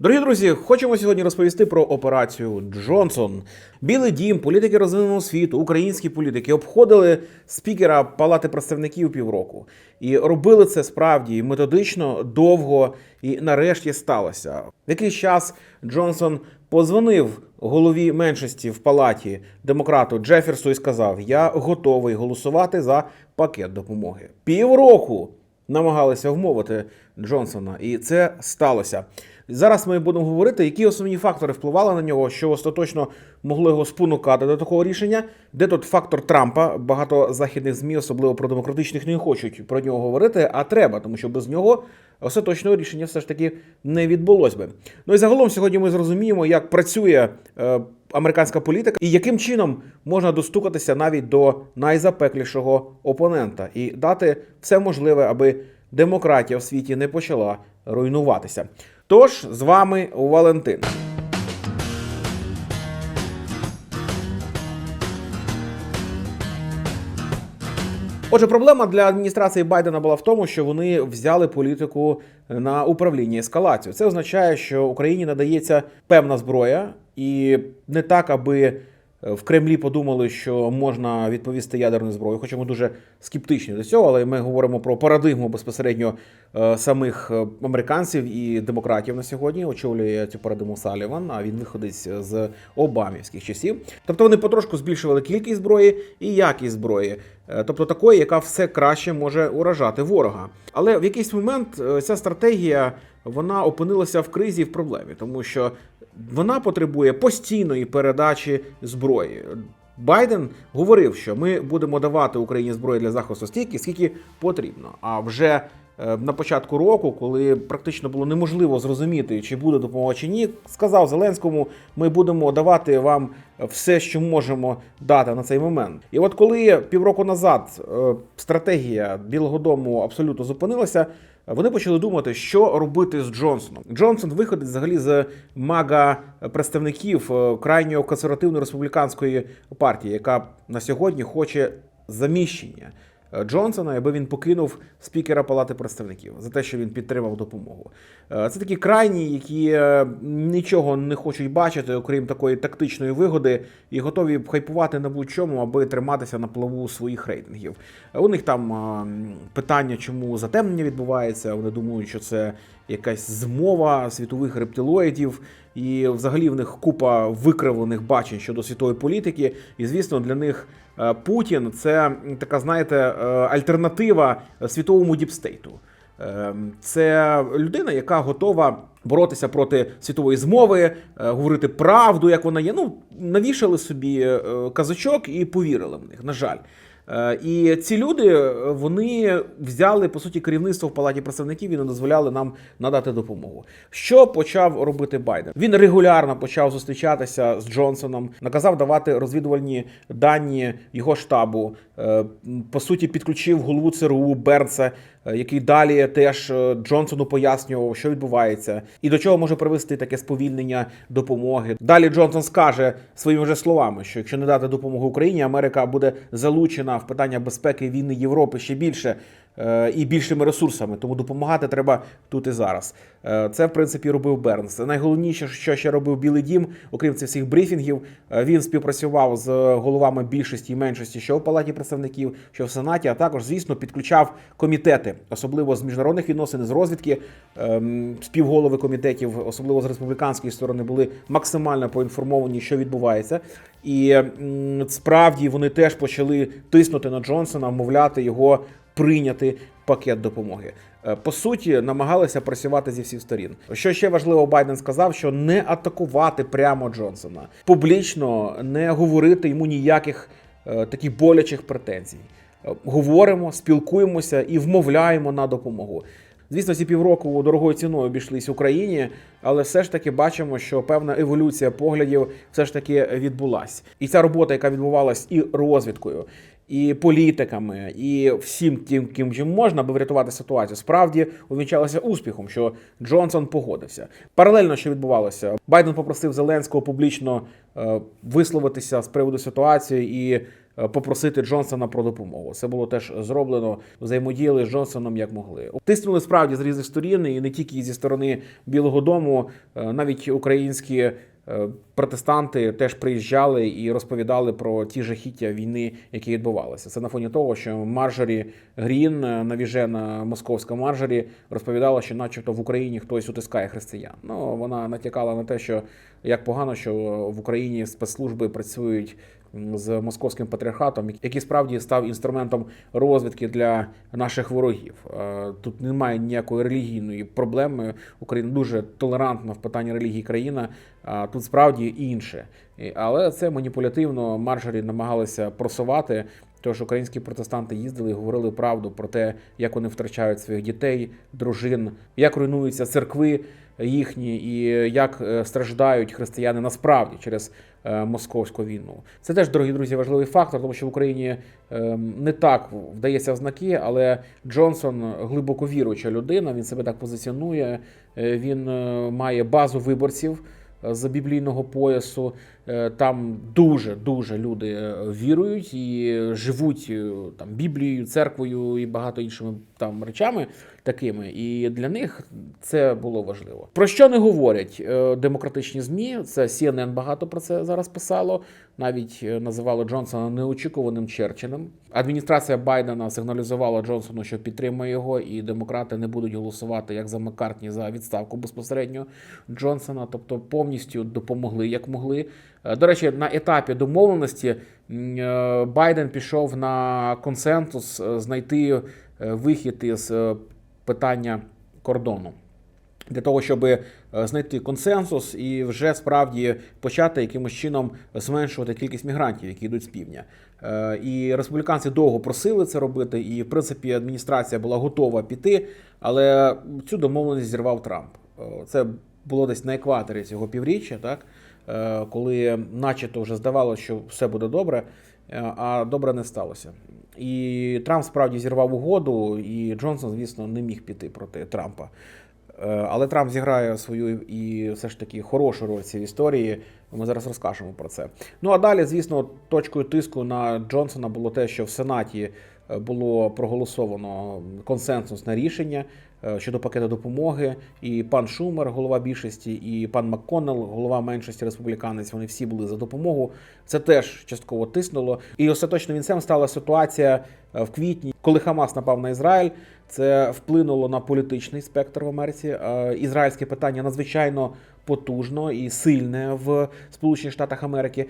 Дорогі друзі, хочемо сьогодні розповісти про операцію Джонсон. Білий дім, політики розвиненого світу, українські політики обходили спікера Палати представників півроку і робили це справді методично, довго і нарешті сталося. В якийсь час Джонсон позвонив голові меншості в палаті демократу Джеферсу і сказав: Я готовий голосувати за пакет допомоги. Півроку намагалися вмовити Джонсона, і це сталося. Зараз ми будемо говорити, які основні фактори впливали на нього, що остаточно могло його спонукати до такого рішення. Де тут фактор Трампа? Багато західних змі, особливо про демократичних, не хочуть про нього говорити, а треба, тому що без нього остаточного рішення все ж таки не відбулось би. Ну і загалом сьогодні ми зрозуміємо, як працює е, американська політика і яким чином можна достукатися навіть до найзапеклішого опонента і дати все можливе, аби демократія в світі не почала руйнуватися. Тож з вами Валентин. Отже, проблема для адміністрації Байдена була в тому, що вони взяли політику на управління ескалацією. Це означає, що Україні надається певна зброя, і не так, аби в Кремлі подумали, що можна відповісти ядерною зброєю, хоча ми дуже скептичні до цього, але ми говоримо про парадигму безпосередньо е, самих е, американців і демократів на сьогодні. Очолює цю парадигму Саліван, а він виходить з обамівських часів. Тобто вони потрошку збільшували кількість зброї і якість зброї. Е, Тобто такої, яка все краще може уражати ворога. Але в якийсь момент е, ця стратегія вона опинилася в кризі і в проблемі, тому що вона потребує постійної передачі зброї. Байден говорив, що ми будемо давати Україні зброю для захисту стільки, скільки потрібно. А вже е, на початку року, коли практично було неможливо зрозуміти, чи буде допомога чи ні, сказав Зеленському: ми будемо давати вам все, що можемо дати на цей момент. І от коли півроку назад е, стратегія Білого Дому абсолютно зупинилася. Вони почали думати, що робити з Джонсоном. Джонсон виходить взагалі з мага представників крайньо крайньої консервативної республіканської партії, яка на сьогодні хоче заміщення е, Джонсона, аби він покинув спікера Палати представників за те, що він підтримав допомогу. Е, Це такі крайні, які е, нічого не хочуть бачити, окрім такої тактичної вигоди, і готові хайпувати на будь-чому, аби триматися на плаву своїх рейтингів. Е, У них там е, питання, чому затемнення відбувається. Вони думають, що це якась змова світових рептилоїдів, і взагалі в них купа викривлених бачень щодо світової політики. І звісно, для них е, Путін це така, знаєте, е, альтернатива світовому діпстейту. Е, Це людина, яка готова боротися проти світової змови, е, говорити правду, як вона є. Ну, навішали собі е, казачок і повірили в них, на жаль. Е, І ці люди е, вони взяли по суті керівництво в палаті представників і не дозволяли нам надати допомогу. Що почав робити Байден? Він регулярно почав зустрічатися з Джонсоном, наказав давати розвідувальні дані його штабу. Е, По суті, підключив голову ЦРУ Бернса, який далі теж е, Джонсону пояснював, що відбувається, і до чого може привести таке сповільнення допомоги. Далі Джонсон скаже своїми вже словами, що якщо не дати допомогу Україні, Америка буде залучена в питання безпеки війни Європи ще більше е, і більшими ресурсами. Тому допомагати треба тут і зараз. Е, Це в принципі робив Бернс. Найголовніше, що ще робив Білий Дім, окрім цих всіх брифінгів, е, він співпрацював з головами більшості і меншості, що в палаті представників, що в сенаті, а також, звісно, підключав комітети, особливо з міжнародних відносин, з розвідки. Ем, Співголови комітетів, особливо з республіканської сторони, були максимально поінформовані, що відбувається. І справді вони теж почали тиснути на Джонсона, вмовляти його прийняти пакет допомоги. Е, По суті, намагалися працювати зі всіх сторін. Що ще важливо, Байден сказав, що не атакувати прямо Джонсона, публічно не говорити йому ніяких е, таких болячих претензій. Е, Говоримо, спілкуємося і вмовляємо на допомогу. Звісно, ці півроку дорогою ціною обійшлись Україні, але все ж таки бачимо, що певна еволюція поглядів все ж таки відбулась. І ця робота, яка відбувалась і розвідкою, і політиками, і всім тим, ким чим можна, аби врятувати ситуацію, справді увінчалося успіхом, що Джонсон погодився. Паралельно, що відбувалося, Байден попросив Зеленського публічно е, висловитися з приводу ситуації і е, попросити Джонсона про допомогу. Це було теж зроблено. Взаємодіяли з Джонсоном як могли. Тиснули справді з різних сторін, і не тільки зі сторони Білого Дому, е, навіть українські. Е, Протестанти теж приїжджали і розповідали про ті жахіття війни, які відбувалися. Це на фоні того, що Маржорі Грін, е, навіжена московська Маржорі, розповідала, що, начебто, в Україні хтось утискає християн. Ну вона натякала на те, що як погано, що в Україні спецслужби працюють з московським патріархатом, який справді став інструментом розвідки для наших ворогів. Е, Тут немає ніякої релігійної проблеми. Україна дуже толерантна в питанні релігії країна. Тут справді інше. Але це маніпулятивно Марджорі намагалися просувати. Тож українські протестанти їздили і говорили правду про те, як вони втрачають своїх дітей, дружин, як руйнуються церкви їхні, і як е, страждають християни насправді через московську війну. Це теж, дорогі друзі, важливий фактор, тому що в Україні е, не так вдається в знаки, але Джонсон глибоко віруюча людина. Він себе так позиціонує. Е, Він е, має базу виборців е, з біблійного поясу. Е, Там дуже дуже люди е, вірують і живуть е, там Біблією, церквою і багато іншими там речами такими. І для них це було важливо. Про що не говорять демократичні змі? Це CNN багато про це зараз писало. Навіть називало Джонсона неочікуваним Черчиллем. Адміністрація Байдена сигналізувала Джонсону, що підтримує його, і демократи не будуть голосувати як за Маккартні за відставку безпосередньо Джонсона, тобто повністю допомогли як могли. Е, До речі, на етапі домовленості е, Байден пішов на консенсус е, знайти вихід із питання кордону. Для того, щоб знайти консенсус і вже справді почати якимось чином зменшувати кількість мігрантів, які йдуть з півдня. І республіканці довго просили це робити, і в принципі адміністрація була готова піти, але цю домовленість зірвав Трамп. Це було десь на екваторі цього півріччя, так коли, начебто, вже здавалося, що все буде добре, е, а добре не сталося. І Трамп справді зірвав угоду, і Джонсон, звісно, не міг піти проти Трампа. Е, Але Трамп зіграє свою і все ж таки хорошу роль цій історії. Ми зараз розкажемо про це. Ну а далі, звісно, точкою тиску на Джонсона було те, що в Сенаті е, було проголосовано консенсусне рішення е, щодо пакету допомоги. І пан Шумер, голова більшості, і пан МакКоннелл, голова меншості республіканець, вони всі були за допомогу. Це теж частково тиснуло. І остаточним вінцем стала ситуація е, в квітні, коли Хамас напав на Ізраїль. Це вплинуло на політичний спектр в Америці. Е, Ізраїльське питання надзвичайно потужно і сильне в Сполучених Штатах Америки.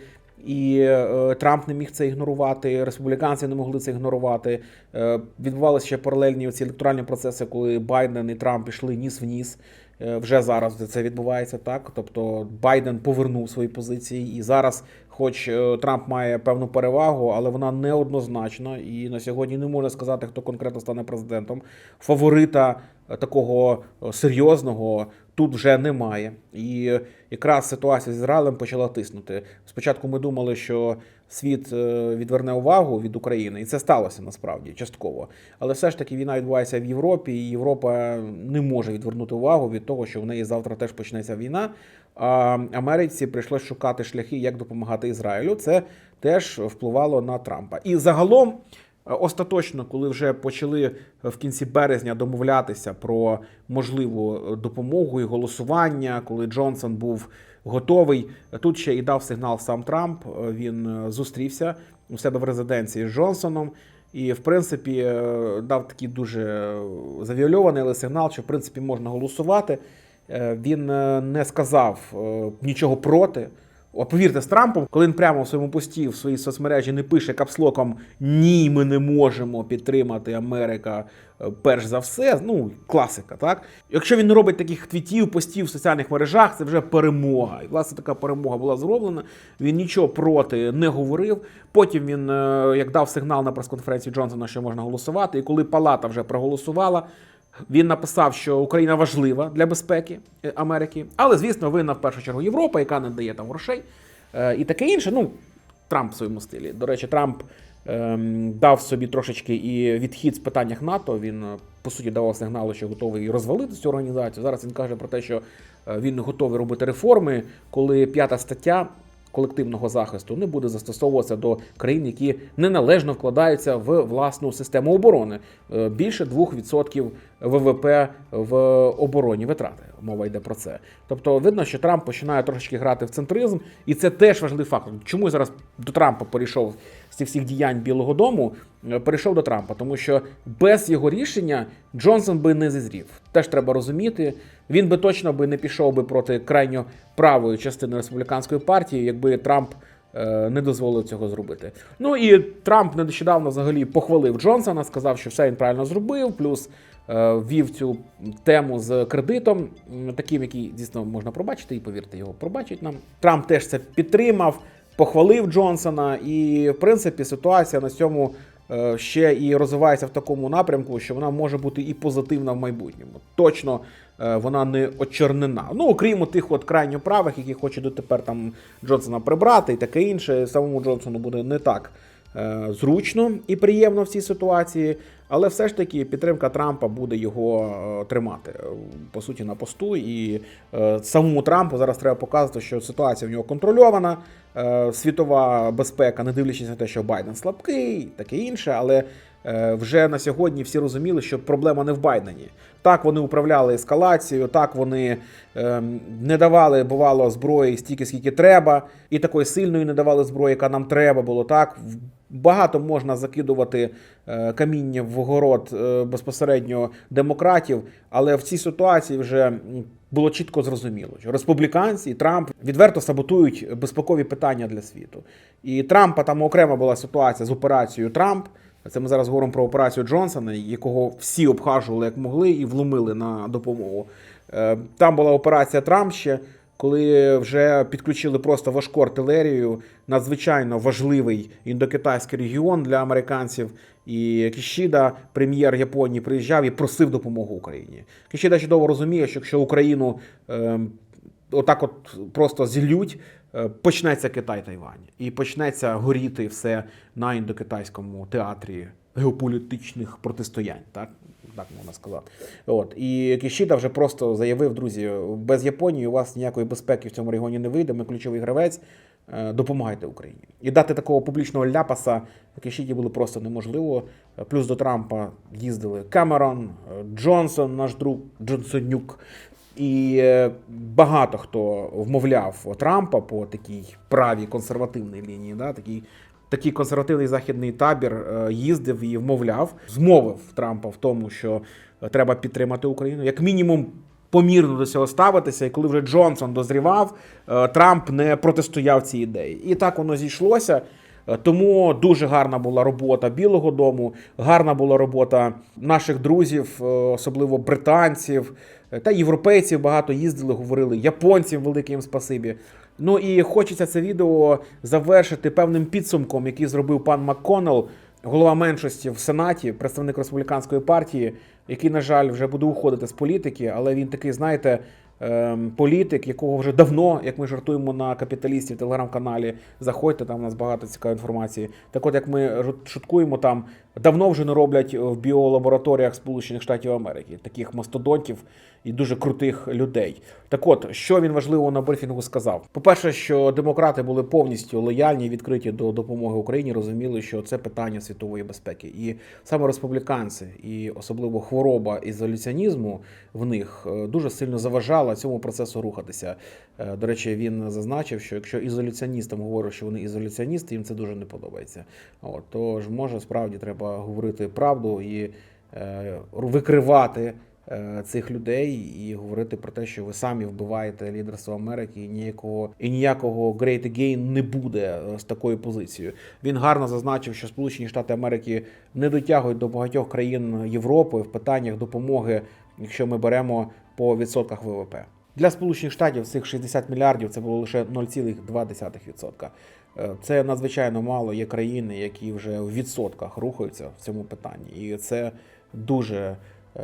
І е, Трамп не міг це ігнорувати, республіканці не могли це ігнорувати. Е, відбувалися ще паралельні ці електоральні процеси, коли Байден і Трамп пішли ніс в ніс. Е, Вже зараз це відбувається так. Тобто Байден повернув свої позиції, і зараз, хоч е, Трамп має певну перевагу, але вона неоднозначна. І на сьогодні не можна сказати, хто конкретно стане президентом. Фаворита е, такого е, серйозного тут вже немає. І якраз ситуація з Ізраїлем почала тиснути. Спочатку ми думали, що світ е, відверне увагу від України, і це сталося насправді частково. Але все ж таки війна відбувається в Європі, і Європа не може відвернути увагу від того, що в неї завтра теж почнеться війна. А Америці прийшлось шукати шляхи, як допомагати Ізраїлю. Це теж впливало на Трампа. І загалом. Е, Остаточно, коли вже почали в кінці березня домовлятися про можливу е, допомогу і голосування, коли Джонсон був готовий, тут ще і дав сигнал сам Трамп. Е, Він е, зустрівся у себе в резиденції з Джонсоном. І, в принципі, е, дав такий дуже е, завіольований але сигнал, що в принципі можна голосувати. Е, Він е, не сказав е, нічого проти. О, повірте, з Трампом, коли він прямо в своєму пості в своїй соцмережі не пише капслоком Ні, ми не можемо підтримати Америка е, перш за все. Ну, класика, так? Якщо він не робить таких твітів, постів в соціальних мережах, це вже перемога. І власне така перемога була зроблена. Він нічого проти не говорив. Потім він е, як дав сигнал на прес-конференції Джонсона, що можна голосувати, і коли Палата вже проголосувала. Він написав, що Україна важлива для безпеки е, Америки, але звісно, винна в першу чергу Європа, яка не дає там грошей е, і таке інше. Ну, Трамп в своєму стилі. До речі, Трамп ем, дав собі трошечки і відхід з питаннях НАТО. Він е, по суті давав сигнали, що готовий розвалити цю організацію. Зараз він каже про те, що він готовий робити реформи, коли п'ята стаття. Колективного захисту не буде застосовуватися до країн, які неналежно вкладаються в власну систему оборони. Е, Більше 2% ВВП в обороні витрати. Мова йде про це. Тобто, видно, що Трамп починає трошечки грати в центризм, і це теж важливий фактор. Чому я зараз до Трампа перейшов з цих всіх діянь Білого Дому? Перейшов до Трампа, тому що без його рішення Джонсон би не зізрів. Теж треба розуміти. Він би точно би не пішов би проти крайньо правої частини республіканської партії, якби Трамп е, не дозволив цього зробити. Ну і Трамп нещодавно взагалі похвалив Джонсона, сказав, що все він правильно зробив, плюс е, ввів цю тему з кредитом, таким, який дійсно можна пробачити, і повірте, його пробачить нам. Трамп теж це підтримав, похвалив Джонсона, і в принципі ситуація на цьому. Е, Ще і розвивається в такому напрямку, що вона може бути і позитивна в майбутньому. Точно е, вона не очернена. Ну, окрім тих от крайньо правих, які хочуть дотепер там Джонсона прибрати і таке інше. Самому Джонсону буде не так зручно і приємно в цій ситуації. Але все ж таки підтримка Трампа буде його е, тримати е, по суті на посту. І е, самому Трампу зараз треба показувати, що ситуація в нього контрольована. Е, світова безпека, не дивлячись на те, що Байден слабкий, таке інше, але е, вже на сьогодні всі розуміли, що проблема не в Байдені. Так вони управляли ескалацією, так вони е, не давали, бувало, зброї стільки, скільки треба, і такої сильної не давали зброї, яка нам треба було. Так багато можна закидувати е, каміння в город е, безпосередньо демократів, але в цій ситуації вже було чітко зрозуміло, що республіканці і Трамп відверто саботують безпекові питання для світу. І Трампа там окрема була ситуація з операцією Трамп. Це ми зараз говоримо про операцію Джонсона, якого всі обхажували як могли і вломили на допомогу. Е, Там була операція Трамп ще, коли вже підключили просто важку артилерію, надзвичайно важливий індокитайський регіон для американців. І Кішіда, прем'єр Японії, приїжджав і просив допомогу Україні. Кішіда чудово розуміє, що якщо Україну е, отак, от просто зілють, почнеться Китай Тайвань, і почнеться горіти все на індокитайському театрі геополітичних протистоянь. Так, так можна сказати. От і Кішіда вже просто заявив, друзі, без Японії у вас ніякої безпеки в цьому регіоні не вийде. Ми ключовий гравець. е, Допомагайте Україні і дати такого публічного ляпаса Кішіді було просто неможливо. Е, Плюс до Трампа їздили Камерон, е, Джонсон, наш друг Джонсонюк. І е, багато хто вмовляв Трампа по такій правій консервативній лінії, да, такий, такий консервативний західний табір е, їздив і вмовляв, змовив Трампа в тому, що е, треба підтримати Україну, як мінімум. Помірно до цього ставитися, і коли вже Джонсон дозрівав, Трамп не протистояв цій ідеї. І так воно зійшлося. Тому дуже гарна була робота Білого Дому, гарна була робота наших друзів, особливо британців та європейців. Багато їздили, говорили японцям велике їм спасибі. Ну і хочеться це відео завершити певним підсумком, який зробив пан МакКоннелл, голова меншості в Сенаті, представник республіканської партії, який, на жаль, вже буде уходити з політики, але він такий, знаєте, ем, політик, якого вже давно, як ми жартуємо на капіталісті в телеграм-каналі, заходьте, там у нас багато цікавої інформації. Так от, як ми шуткуємо, там давно вже не роблять в біолабораторіях Сполучених Штатів Америки, таких мастодонтів і дуже крутих людей. Так от, що він важливо на брифінгу сказав? По-перше, що демократи були повністю лояльні і відкриті до допомоги Україні, розуміли, що це питання світової безпеки. І саме республіканці, і особливо хвороба ізоляціонізму в них е, дуже сильно заважала цьому процесу рухатися. Е, До речі, він зазначив, що якщо ізоляціоністам говорять, що вони ізоляціоністи, їм це дуже не подобається. От, тож, може, справді треба говорити правду і е, викривати цих людей і говорити про те, що ви самі вбиваєте лідерство Америки, і ніякого і ніякого Great Again не буде е, з такою позицією. Він гарно зазначив, що Сполучені Штати Америки не дотягують до багатьох країн Європи в питаннях допомоги, якщо ми беремо по відсотках ВВП. Для Сполучених Штатів цих 60 мільярдів це було лише 0,2%. Е, Це надзвичайно мало. Є країни, які вже в відсотках рухаються в цьому питанні, і це дуже е,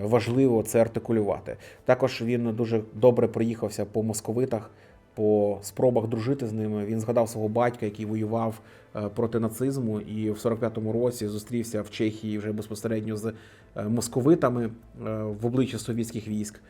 важливо це артикулювати. Також він дуже добре проїхався по московитах, по спробах дружити з ними. Він згадав свого батька, який воював е, проти нацизму, і в 45-му році зустрівся в Чехії вже безпосередньо з е, московитами е, в обличчя совєтських військ.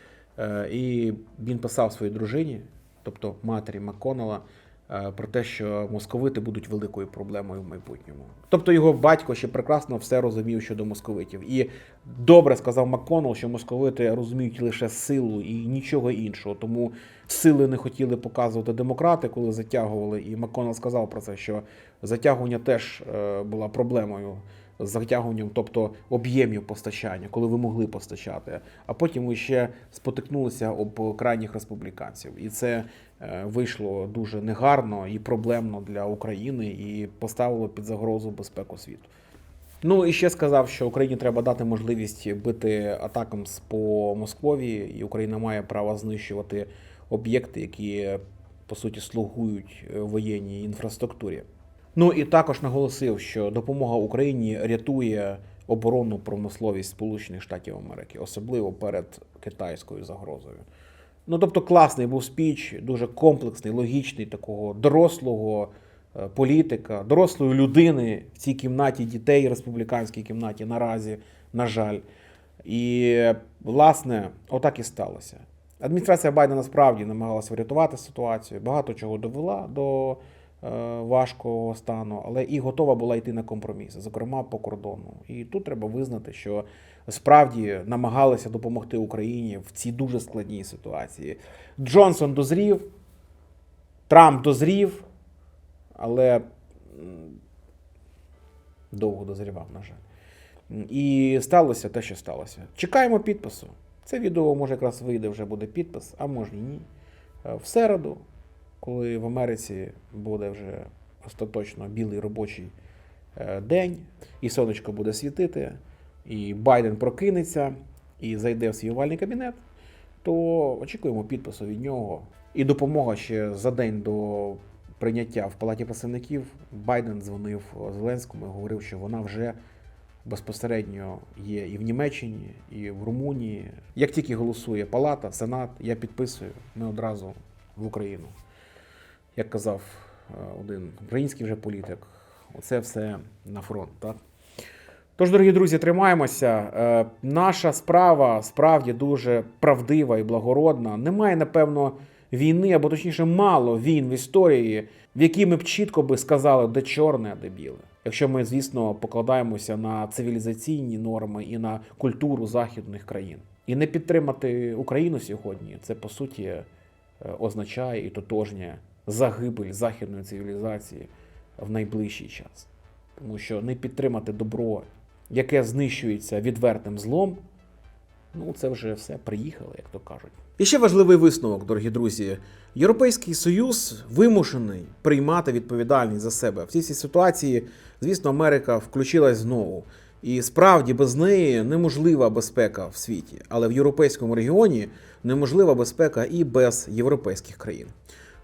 І він писав своїй дружині, тобто матері Макконнелла, е, про те, що московити будуть великою проблемою в майбутньому. Тобто його батько ще прекрасно все розумів щодо московитів. І добре сказав Макконнелл, що московити розуміють лише силу і нічого іншого. Тому сили не хотіли показувати демократи, коли затягували. І Макконнелл сказав про це, що затягування теж е, була проблемою. З затягуванням, тобто об'ємів постачання, коли ви могли постачати, а потім ви ще спотикнулися об крайніх республіканців, і це е, вийшло дуже негарно і проблемно для України, і поставило під загрозу безпеку світу. Ну і ще сказав, що Україні треба дати можливість бити атакам по Москві, і Україна має право знищувати об'єкти, які по суті слугують е, воєнній інфраструктурі. Ну і також наголосив, що допомога Україні рятує оборонну промисловість Сполучених Штатів Америки, особливо перед китайською загрозою. Ну тобто класний був спіч, дуже комплексний, логічний, такого дорослого е, політика, дорослої людини в цій кімнаті дітей, республіканській кімнаті наразі, на жаль. І власне, отак і сталося. Адміністрація Байдена справді намагалася врятувати ситуацію, багато чого довела до е, важкого стану, але і готова була йти на компроміси, зокрема по кордону. І тут треба визнати, що справді намагалися допомогти Україні в цій дуже складній ситуації. Джонсон дозрів, Трамп дозрів, але довго дозрівав, на жаль. І сталося те, що сталося. Чекаємо підпису. Це відео може якраз вийде, вже буде підпис, а може і ні. Е, В середу, коли в Америці буде вже остаточно білий робочий е, день, і сонечко буде світити, і Байден прокинеться і зайде в свій овальний кабінет, то очікуємо підпису від нього. І допомога ще за день до прийняття в Палаті представників. Байден дзвонив Зеленському і говорив, що вона вже безпосередньо є і в Німеччині, і в Румунії. Як тільки голосує Палата, Сенат, я підписую, ми одразу в Україну. Як казав е, один український вже політик, оце все на фронт. Так? Тож, дорогі друзі, тримаємося. Е, Наша справа справді дуже правдива і благородна. Немає, напевно, війни, або точніше, мало війн в історії, в якій ми б чітко би сказали, де чорне, а де біле. Якщо ми, звісно, покладаємося на цивілізаційні норми і на культуру західних країн. І не підтримати Україну сьогодні, це по суті е, означає і тотожнє загибель західної цивілізації в найближчий час. Тому що не підтримати добро, яке знищується відвертим злом, ну це вже все приїхало, як то кажуть. І ще важливий висновок, дорогі друзі. Європейський Союз вимушений приймати відповідальність за себе. В цій ситуації, звісно, Америка включилась знову. І справді без неї неможлива безпека в світі, але в європейському регіоні неможлива безпека і без європейських країн.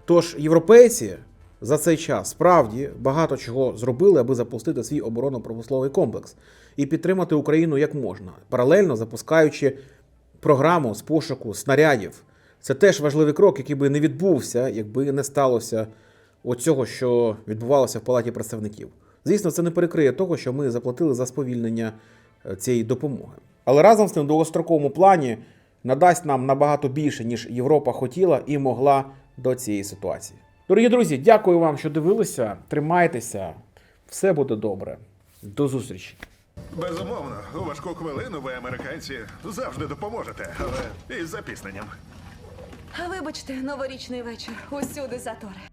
Тож європейці за цей час справді багато чого зробили, аби запустити свій оборонно-промисловий комплекс і підтримати Україну як можна, паралельно запускаючи програму з пошуку снарядів. Це теж важливий крок, який би не відбувся, якби не сталося оцього, що відбувалося в Палаті представників. Звісно, це не перекриє того, що ми заплатили за сповільнення е, цієї допомоги. Але разом з тим, довгостроковому плані надасть нам набагато більше, ніж Європа хотіла і могла до цієї ситуації. Дорогі друзі, дякую вам, що дивилися. Тримайтеся, все буде добре. До зустрічі. Безумовно, у важку хвилину ви, американці, завжди допоможете, але із запісненням. Вибачте, новорічний вечір. Усюди затори.